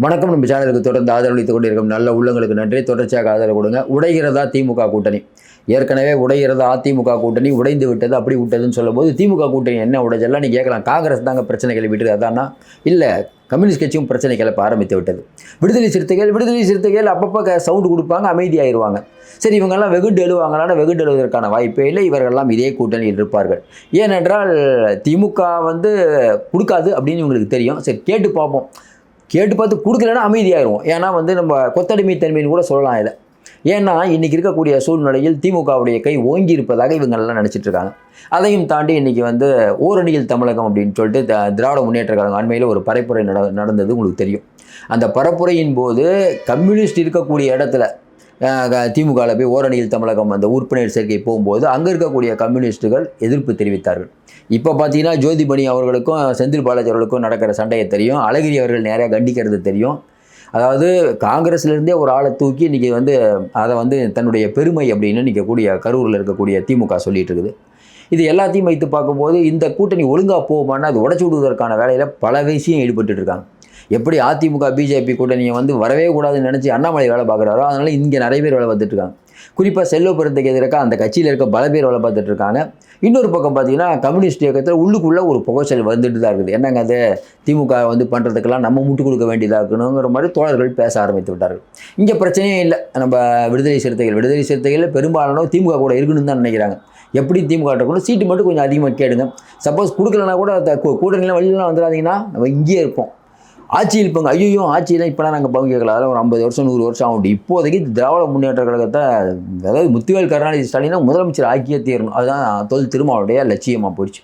வணக்கம். நம்ம சேனலுக்கு தொடர்ந்து ஆதரவளித்துக் கொண்டிருக்கும் நல்ல உள்ளங்களுக்கு நன்றி. தொடர்ச்சியாக ஆதரவு கொடுங்க. உடைகிறதா திமுக கூட்டணி? ஏற்கனவே உடைகிறதா அதிமுக கூட்டணி? உடைந்து விட்டது அப்படி விட்டதுன்னு சொல்லும்போது திமுக கூட்டணி என்ன உடைச்செல்லாம் நீ கேட்கலாம். காங்கிரஸ் தாங்க பிரச்சனை கிளப்பிட்டு அதான்னா இல்லை கம்யூனிஸ்ட் கட்சியும் பிரச்சனை கிளப்ப ஆரம்பித்து விட்டது. விடுதலை சிறுத்தைகள் விடுதலை சிறுத்தைகள் அப்பப்போ சவுண்டு கொடுப்பாங்க அமைதியாயிருவாங்க. சரி இவங்கெல்லாம் வெகுண்டு எழுவாங்களான வெகுண்டு எழுவதற்கான வாய்ப்பே இல்லை. இவர்கள்லாம் இதே கூட்டணியில் இருப்பார்கள். ஏனென்றால் திமுக வந்து கொடுக்காது அப்படின்னு இவங்களுக்கு தெரியும். சரி கேட்டு பார்ப்போம். கேட்டு பார்த்து கொடுக்கலன்னா அமைதியாயிருவோம் ஏன்னா வந்து நம்ம கொத்தடிமை தன்மைன்னு கூட சொல்லலாம் இதை. ஏன்னா இன்றைக்கி இருக்கக்கூடிய சூழ்நிலையில் திமுகவுடைய கை ஓங்கி இருப்பதாக இவங்கெல்லாம் நினச்சிட்டு இருக்காங்க. அதையும் தாண்டி இன்றைக்கி வந்து ஓரணியில் தமிழகம் அப்படின்னு சொல்லிட்டு த- திராவிட முன்னேற்ற கழகம் அண்மையில் ஒரு பரப்புரை நட நடந்தது உங்களுக்கு தெரியும். அந்த பரப்புரையின் போது கம்யூனிஸ்ட் இருக்கக்கூடிய இடத்துல திமுகவில் போய் ஓரணியில் தமிழகம் அந்த உறுப்பினர் சேர்க்கை போகும்போது அங்கே இருக்கக்கூடிய கம்யூனிஸ்ட்டுகள் எதிர்ப்பு தெரிவித்தார்கள். இப்போ பார்த்தீங்கன்னா ஜோதிபணி அவர்களுக்கும் செந்தில் பாலாஜி அவர்களுக்கும் நடக்கிற சண்டையை தெரியும். அழகிரி அவர்கள் நிறையா கண்டிக்கிறது தெரியும். அதாவது காங்கிரஸ்லேருந்தே ஒரு ஆளை தூக்கி இன்றைக்கி வந்து அதை வந்து தன்னுடைய பெருமை அப்படின்னு நிற்கக்கூடிய கரூரில் இருக்கக்கூடிய திமுக சொல்லிட்டு இருக்குது. இது எல்லாத்தையும் வைத்து பார்க்கும்போது இந்த கூட்டணி ஒழுங்காக போகுமானா அது உடச்சி விடுவதற்கான வேலையில் பல விஷயம் ஈடுபட்டு இருக்காங்க. எப்படி அதிமுக பிஜேபி கூட்டணியை வந்து வரவே கூடாதுன்னு நினச்சி அண்ணாமலை வேலை பார்க்குறாரோ அதனால் இங்கே நிறைய பேர் வேலை பார்த்துட்டு இருக்காங்க. குறிப்பாக செல்வ பெருந்தக்கு எதிராக அந்த கட்சியில் இருக்க பல பேர் வேலை பார்த்துட்டு இருக்காங்க. இன்னொரு பக்கம் பார்த்தீங்கன்னா கம்யூனிஸ்ட் இயக்கத்தில் உள்ளுக்குள்ளே ஒரு புகைச்சல் வந்துட்டு தான் இருக்குது. என்னங்க அது? திமுக வந்து பண்ணுறதுக்கெல்லாம் நம்ம முட்டு கொடுக்க வேண்டியதாக இருக்கணுங்கிற மாதிரி தோழர்கள் பேச ஆரம்பித்து விட்டார்கள். இங்கே பிரச்சனையே இல்லை. நம்ம விடுதலை சிறுத்தைகள் விடுதலை சிறுத்தைகளில் பெரும்பாலானோ திமுக கூட இருக்கணும்னு தான் நினைக்கிறாங்க. எப்படி திமுக இருக்கணும்? சீட்டு மட்டும் கொஞ்சம் அதிகமாக கேடுங்க. சப்போஸ் கொடுக்கலனா கூட த- கூ- கூட்டணிலாம் வெளியிலாம் வந்துடாதீங்கன்னா நம்ம இங்கேயே இருப்போம். ஆட்சியில் பங்கு ஐயோ ஆட்சியெல்லாம் இப்போலாம் நாங்கள் பங்கு கேட்கல. அதெல்லாம் ஒரு ஐம்பது வருஷம் நூறு வருஷம் ஆகும் இப்போதைக்கு திராவிட முன்னேற்ற கழகத்தை அதாவது முத்துவேல் கருணாநிதி ஸ்டாலினை முதலமைச்சர் ஆக்கியே தீரணும். அதுதான் தொல் திருமாவுடைய லட்சியமாக போயிடுச்சு.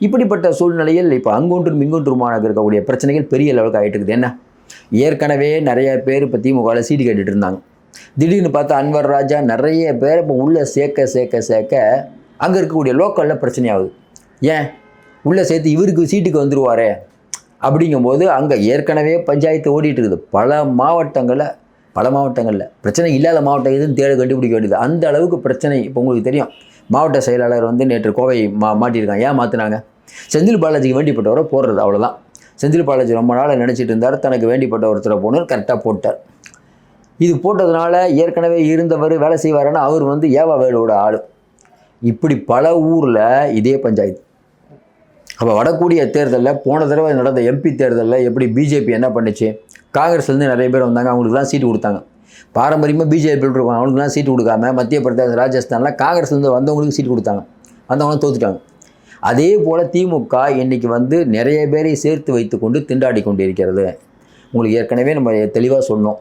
இப்படிப்பட்ட சூழ்நிலையில் இப்போ அங்கொன்றும் இங்கொன்றுமாக இருக்கக்கூடிய பிரச்சனைகள் பெரிய லெவலுக்கு ஆகிட்டு இருக்குது. என்ன? ஏற்கனவே நிறைய பேர் இப்போ திமுகவில் சீட்டு கேட்டுட்டு இருந்தாங்க. திடீர்னு பார்த்தா அன்வர் ராஜா நிறைய பேர் இப்போ உள்ளே சேர்க்க சேர்க்க சேர்க்க அங்கே இருக்கக்கூடிய லோக்கலில் பிரச்சனையாகுது. ஏன்? உள்ளே சேர்த்து இவருக்கு சீட்டுக்கு வந்துருவாரே. அப்படிங்கும்போது அங்கே ஏற்கனவே பஞ்சாயத்து ஓடிட்டு இருக்குது பல மாவட்டங்களில் பல மாவட்டங்களில் பிரச்சனை இல்லாத மாவட்டம் எதுன்னு தேட கண்டுபிடிக்க வேண்டியது. அந்த அளவுக்கு பிரச்சனை இப்போ உங்களுக்கு தெரியும். மாவட்ட செயலாளர் வந்து நேற்று கோவை மா மாட்டியிருக்காங்க. ஏன் மாற்றினாங்க செந்தில் பாலாஜிக்கு வேண்டிப்பட்டவரை போடுறது அவ்வளோதான் செந்தில் பாலாஜி ரொம்ப நாளாக நினச்சிட்டு இருந்தார். தனக்கு வேண்டிப்பட்ட ஒருத்தரை போனார் கரெக்டாக போட்டார். இது போட்டதுனால ஏற்கனவே இருந்தவர் வேலை செய்வாருன்னா அவர் வந்து ஏவா வேலோட ஆள். இப்படி பல ஊரில் இதே பஞ்சாயத்து. அப்போ வடக்கூடிய தேர்தலில் போன தடவை நடந்த எம்பி தேர்தலில் எப்படி பிஜேபி என்ன பண்ணுச்சு? காங்கிரஸ்லேருந்து நிறைய பேர் வந்தாங்க அவங்களுக்குலாம் சீட்டு கொடுத்தாங்க. பாரம்பரியமாக பிஜேபி இருக்காங்க அவங்களுக்குலாம் சீட்டு கொடுக்காம மத்திய பிரதேச ராஜஸ்தானில் காங்கிரஸ்லேருந்து வந்தவங்களுக்கு சீட்டு கொடுத்தாங்க. வந்தவங்களும் தோத்துட்டாங்க. அதே போல் திமுக இன்றைக்கி வந்து நிறைய பேரை சேர்த்து வைத்துக்கொண்டு திண்டாடி கொண்டு இருக்கிறது உங்களுக்கு ஏற்கனவே நம்ம தெளிவாக சொன்னோம்.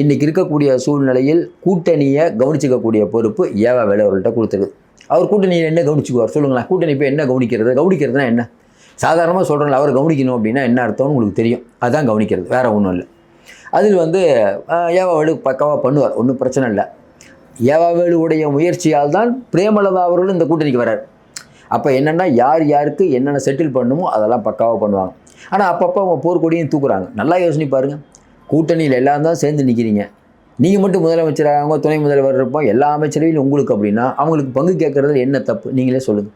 இன்றைக்கி இருக்கக்கூடிய சூழ்நிலையில் கூட்டணியை கவனிச்சிக்கக்கூடிய பொறுப்பு ஏவா வேலைவர்கள்ட்ட கொடுத்துருது அவர் கூட்டணியில் என்ன கவனிச்சுக்குவார்? சொல்லுங்களேன். கூட்டணி இப்போ என்ன கவனிக்கிறது? கவனிக்கிறதுனா என்ன? சாதாரணமாக சொல்கிறேன் அவர் கவனிக்கணும் அப்படின்னா என்ன அர்த்தம்னு உங்களுக்கு தெரியும். அதுதான் கவனிக்கிறது. வேறு ஒன்றும் இல்லை. அதில் வந்து ஏவாவேலு ஏவா பக்காவாக பண்ணுவார். ஒன்றும் பிரச்சனை இல்லை. ஏவாவேலுடைய முயற்சியால் தான் பிரேமலதா அவர்களும் இந்த கூட்டணிக்கு வரார். அப்போ என்னென்னா யார் யாருக்கு என்னென்ன செட்டில் பண்ணுமோ அதெல்லாம் பக்காவாக பண்ணுவாங்க. ஆனால் அப்பப்போ அவங்க போர்க்கொடியும் தூக்குறாங்க. நல்லா யோசனை பாருங்கள் கூட்டணியில் எல்லாம் தான் சேர்ந்து நிற்கிறீங்க நீங்கள் மட்டும் முதலமைச்சராக அவங்க துணை முதல்வர் இருப்போம் எல்லா அமைச்சரவையும் உங்களுக்கு அப்படின்னா அவங்களுக்கு பங்கு கேட்குறதுல என்ன தப்பு? நீங்களே சொல்லுங்கள்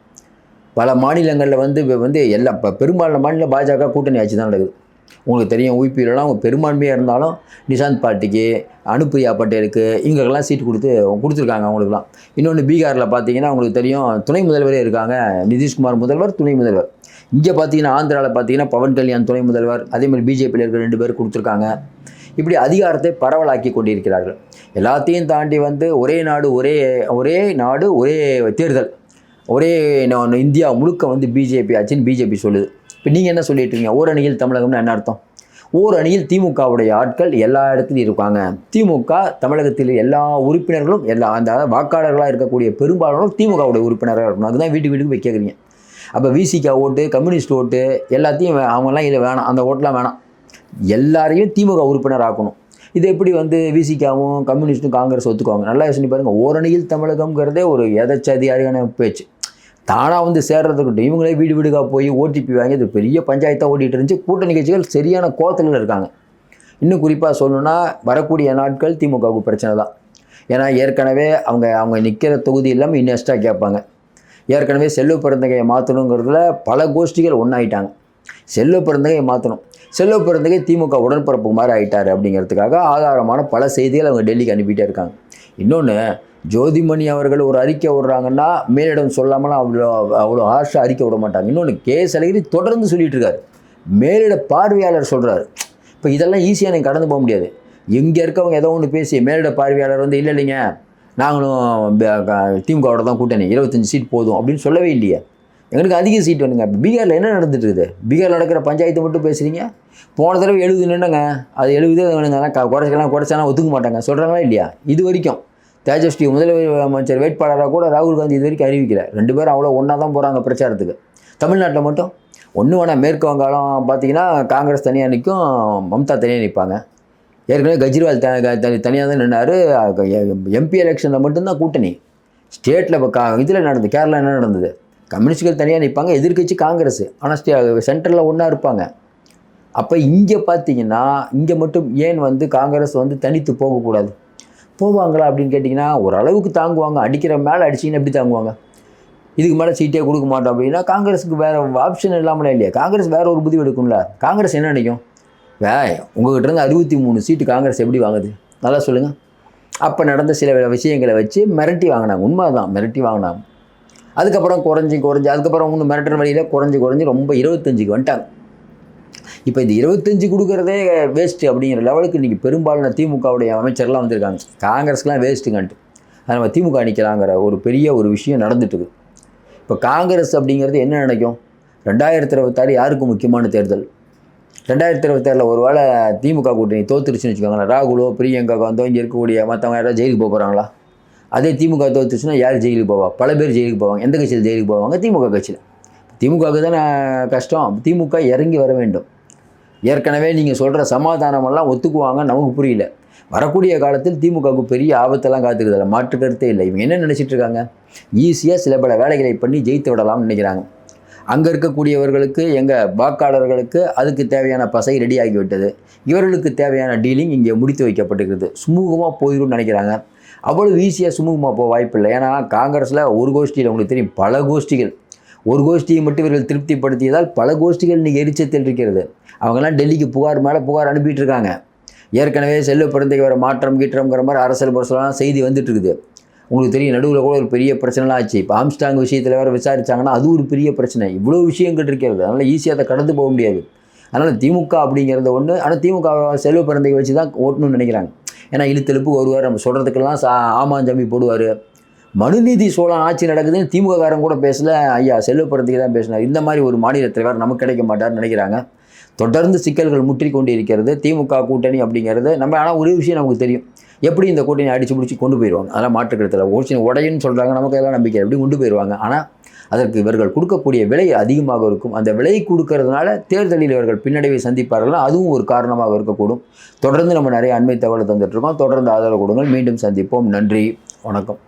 பல மாநிலங்களில் வந்து வந்து எல்லா இப்போ பெரும்பாலான மாநில பாஜக கூட்டணி ஆட்சி தான் நடக்குது. உங்களுக்கு தெரியும் உயிர்ப்பிலாம் அவங்க பெரும்பான்மையாக இருந்தாலும் நிஷாந்த் பார்ட்டிக்கு அனுப்பிரியா பட்டேலுக்கு இவங்களுக்கெல்லாம் சீட்டு கொடுத்து கொடுத்துருக்காங்க அவங்களுக்குலாம் இன்னொன்று பீகாரில் பார்த்தீங்கன்னா அவங்களுக்கு தெரியும் துணை முதல்வரே இருக்காங்க. நிதிஷ்குமார் முதல்வர் துணை முதல்வர். இங்கே பார்த்தீங்கன்னா ஆந்திராவில் பார்த்தீங்கன்னா பவன் கல்யாண் துணை முதல்வர். அதே மாதிரி பிஜேபியில் இருக்கிற ரெண்டு பேர் கொடுத்துருக்காங்க. இப்படி அதிகாரத்தை பரவலாக்கி கொண்டிருக்கிறார்கள். எல்லாத்தையும் தாண்டி வந்து ஒரே நாடு ஒரே ஒரே நாடு ஒரே தேர்தல். ஒரே நா- இந்தியா முழுக்க வந்து பிஜேபி ஆச்சுன்னு பிஜேபி சொல்லுது. இப்போ நீங்கள் என்ன சொல்லிட்டு இருக்கீங்க? ஓரணியில் தமிழகம்னு என்ன அர்த்தம்? ஓர் அணியில் திமுகவுடைய ஆட்கள் எல்லா இடத்துலையும் இருப்பாங்க. திமுக தமிழகத்தில் எல்லா உறுப்பினர்களும் எல்லா அந்த வாக்காளர்களாக இருக்கக்கூடிய பெரும்பாலானோர் திமுகவுடைய உறுப்பினராக இருக்கணும். அதுதான் வீட்டுக்கு வீட்டுக்கு போய் கேட்குறீங்க அப்போ விசிகா ஓட்டு கம்யூனிஸ்ட் ஓட்டு எல்லாத்தையும் அவங்கெல்லாம் இதில் வேணாம். அந்த ஓட்டெலாம் வேணாம். எல்லாரையும் திமுக உறுப்பினர் ஆக்கணும். இது எப்படி வந்து விசிகாவும் கம்யூனிஸ்ட்டும் காங்கிரஸ் ஒத்துக்குவாங்க? நல்லா யோசனை பாருங்கள் ஓரணியில் தமிழகம்ங்கிறதே ஒரு எதச்சதிகாரியான பேச்சு. தானாக வந்து சேர்றதுக்கிட்ட இவங்களே வீடு வீடுக்காக போய் ஓடிபி வாங்கி இது பெரிய பஞ்சாயத்தாக ஓடிட்டு இருந்துச்சு. கூட்டணி கட்சிகள் சரியான கோத்தலில் இருக்காங்க. இன்னும் குறிப்பாக சொல்லணும்னா வரக்கூடிய நாட்கள் திமுகவுக்கு பிரச்சனை தான். ஏன்னா ஏற்கனவே அவங்க அவங்க நிற்கிற தொகுதி இல்லாமல் இன்னும் எக்ஸ்ட்ரா கேட்பாங்க. ஏற்கனவே செல்வ பிறந்தகையை மாற்றணுங்கிறதுல பல கோஷ்டிகள் ஒன்றாயிட்டாங்க செல்வ பிறந்தகை மாற்றணும் செல்வ பிறந்தகை திமுக உடன்பிறப்பு மாதிரி ஆயிட்டார் அப்படிங்கிறதுக்காக ஆதாரமான பல செய்திகள் அவங்க டெல்லிக்கு அனுப்பிட்டே இருக்காங்க. இன்னொன்று ஜோதிமணி அவர்கள் ஒரு அறிக்கை விடுறாங்கன்னா மேலிடம் சொல்லாமலாம் அவ்வளோ அவ்வளோ ஹார்ஷாக அறிக்கை விட மாட்டாங்க இன்னொன்று கே. சலகிரி தொடர்ந்து சொல்லிட்டு இருக்காரு. மேலிட பார்வையாளர் சொல்கிறாரு இப்போ இதெல்லாம் ஈஸியாக எனக்கு கடந்து போக முடியாது. இங்கே இருக்கவங்க ஏதோ ஒன்று பேசி மேலிட பார்வையாளர் வந்து இல்லை இல்லைங்க நாங்களும் திமுகவோட தான் கூட்டணி இருபத்தஞ்சி சீட் போதும் அப்படின்னு சொல்லவே இல்லையே. எங்களுக்கு அதிக சீட் வேணுங்க. பீகாரில் என்ன நடந்துட்டு இருக்குது பீகாரில் நடக்கிற பஞ்சாயத்து மட்டும் பேசுகிறீங்க போன தடவை எழுபது நின்றுங்க அது எழுபதே வேணுங்க. அதான் குறைச்சிக்கலாம் குறைச்சாலாம் ஒத்துக்க மாட்டாங்க. சொல்கிறாங்களா இல்லையா? இது வரைக்கும் தேஜஸ்வி முதலமைச்சர் வேட்பாளராக கூட ராகுல் காந்தி இது வரைக்கும் அறிவிக்கல. ரெண்டு பேரும் அவ்வளோ ஒன்றா தான் போகிறாங்க பிரச்சாரத்துக்கு. தமிழ்நாட்டில் மட்டும். ஒன்று வேணால் மேற்கு வங்காளம் பார்த்தீங்கன்னா காங்கிரஸ் தனியாக நிற்கும் மம்தா தனியாக நிற்பாங்க ஏற்கனவே கெஜ்ரிவால் த தனி தனியாக தான் நின்னார். எம்பி எலெக்ஷனில் மட்டும்தான் கூட்டணி. ஸ்டேட்டில் இப்போ கா இதில் நடந்தது கேரளா என்ன நடந்தது? கம்யூனிஸ்டுகள் தனியாக நிற்பாங்க எதிர்க்கட்சி காங்கிரஸ். ஆனால் ஸ்டே ஒன்றா இருப்பாங்க. அப்போ இங்கே பார்த்தீங்கன்னா இங்கே மட்டும் ஏன் வந்து காங்கிரஸ் வந்து தனித்து போகக்கூடாது? போவாங்களா அப்படின்னு கேட்டிங்கன்னா ஓரளவுக்கு தாங்குவாங்க. அடிக்கிற மேலே அடிச்சிங்கன்னா எப்படி தாங்குவாங்க? இதுக்கு மேலே சீட்டே கொடுக்க மாட்டோம் அப்படின்னா காங்கிரஸுக்கு வேறு ஆப்ஷன் இல்லாமலே இல்லையா. காங்கிரஸ் வேறு ஒரு புதிவு எடுக்கும்ல. காங்கிரஸ் என்ன நினைக்கும்? வே உங்கள்கிட்ட இருந்து அறுபத்தி மூணு சீட்டு காங்கிரஸ் எப்படி வாங்குது? நல்லா சொல்லுங்கள் அப்போ நடந்த சில விஷயங்களை வச்சு மிரட்டி வாங்கினாங்க. உண்மை தான் மிரட்டி வாங்கினாங்க. அதுக்கப்புறம் குறைஞ்சி குறைஞ்சி அதுக்கப்புறம் ஒன்று மிரட்டுற வழியில் குறைஞ்சி குறைஞ்சி ரொம்ப இருபத்தஞ்சுக்கு வந்துட்டாங்க. இப்போ இந்த இருபத்தஞ்சு கொடுக்குறதே வேஸ்ட்டு அப்படிங்கிற லெவலுக்கு இன்றைக்கி பெரும்பாலான திமுகவுடைய அமைச்சர்லாம் வந்திருக்காங்க. காங்கிரஸ்லாம் வேஸ்ட்டுங்கன்ட்டு அது நம்ம திமுக நிற்கலாங்கிற ஒரு பெரிய ஒரு விஷயம் நடந்துட்டுருக்கு. இப்போ காங்கிரஸ் அப்படிங்கிறது என்ன நினைக்கும்? ரெண்டாயிரத்தி இருபத்தாறு யாருக்கு முக்கியமான தேர்தல்? ரெண்டாயிரத்தி இருபத்தாறில் ஒரு வேளை திமுக கூட்டணி தோத்துருச்சுன்னு வச்சுக்கோங்களேன். ராகுலோ பிரியங்கா காந்தோ இங்கே இருக்கக்கூடிய மற்றவங்க யாராவது ஜெயிலுக்கு போக போகிறாங்களா அதே திமுக தோத்துச்சுன்னா யார் ஜெயிலுக்கு போவா? பல பேர் ஜெயிலுக்கு போவாங்க. எந்த கட்சியில் ஜெயிலுக்கு போவாங்க? திமுக கட்சியில். திமுகவுக்கு தானே கஷ்டம். திமுக இறங்கி வர வேண்டும். ஏற்கனவே நீங்கள் சொல்கிற சமாதானமெல்லாம் ஒத்துக்குவாங்க நமக்கு புரியல. வரக்கூடிய காலத்தில் திமுகவுக்கு பெரிய ஆபத்தெல்லாம் காத்துக்கிறதில்ல மாற்று கருத்தே இல்லை. இவங்க என்ன நினச்சிட்டு இருக்காங்க? ஈஸியாக சில பல வேலைகளை பண்ணி ஜெயித்து விடலாம்னு நினைக்கிறாங்க. அங்கே இருக்கக்கூடியவர்களுக்கு எங்கள் வாக்காளர்களுக்கு அதுக்கு தேவையான பசை ரெடியாகிவிட்டது இவர்களுக்கு தேவையான டீலிங் இங்கே முடித்து வைக்கப்பட்டிருக்கிறது. சுமூகமாக போயிடும்னு நினைக்கிறாங்க. அவ்வளவு ஈஸியாக சுமூகமாக போக வாய்ப்பில்லை. ஏன்னா காங்கிரஸில் ஒரு கோஷ்டியில் உங்களுக்கு தெரியும் பல கோஷ்டிகள். ஒரு கோஷ்டியை மட்டும் இவர்கள் திருப்திப்படுத்தியதால் பல கோஷ்டிகள் இன்றைக்கி எரிச்சத்தில் இருக்கிறது. அவங்கெல்லாம் டெல்லிக்கு புகார் மேலே புகார் அனுப்பிட்டு இருக்காங்க. ஏற்கனவே செல்வ பிறந்தைக்கு வர மாற்றம் கீற்றம்ங்கிற மாதிரி அரசியல் புரசலாம் செய்தி வந்துட்டு இருக்குது. உங்களுக்கு தெரியும் நடுவில் கூட ஒரு பெரிய பிரச்சனைலாம் ஆச்சு. இப்போ ஆம்ஸ்டாங் விஷயத்தில் வேறு விசாரிச்சாங்கன்னா அது ஒரு பெரிய பிரச்சனை. இவ்வளோ விஷயங்கள் இருக்கிறது அதனால் ஈஸியாக அதை கடந்து போக முடியாது. அதனால் திமுக அப்படிங்கிறத ஒன்று ஆனால் திமுக செல்வ பிறந்தைக்கு வச்சு தான் ஓட்டணும்னு நினைக்கிறாங்க. ஏன்னா இழுத்தெழுப்பு வருவார். நம்ம சொல்கிறதுக்கெல்லாம் சா ஆமாஞ்சம்பி போடுவார். மனுநீதி சோழன் ஆட்சி நடக்குதுன்னு திமுககாரன் கூட பேசல. ஐயா செல்வ பிறந்தைக்கு தான் பேசினார். இந்த மாதிரி ஒரு மாநில தலைவர் நமக்கு கிடைக்க மாட்டார்னு நினைக்கிறாங்க. தொடர்ந்து சிக்கல்கள் முற்றிக் கொண்டு இருக்கிறது திமுக கூட்டணி அப்படிங்கிறது நம்ம ஆனால் ஒரு விஷயம் நமக்கு தெரியும். எப்படி இந்த கூட்டணி அடிச்சு பிடிச்சி கொண்டு போயிடுவாங்க அதெல்லாம் மாற்றுக்கிறதுல ஒரு உடையுன்னு சொல்கிறாங்க நமக்கு எல்லாம் நம்பிக்கை எப்படி கொண்டு போயிடுவாங்க ஆனால் அதற்கு இவர்கள் கொடுக்கக்கூடிய விலை அதிகமாக இருக்கும். அந்த விலை கொடுக்கறதுனால தேர்தலில் இவர்கள் பின்னடைவை சந்திப்பார்கள்? அதுவும் ஒரு காரணமாக இருக்கக்கூடும். தொடர்ந்து நம்ம நிறைய அண்மை தகவலை தந்துட்டுருக்கோம் தொடர்ந்து ஆதரவு கொடுங்கள். மீண்டும் சந்திப்போம். நன்றி. வணக்கம்.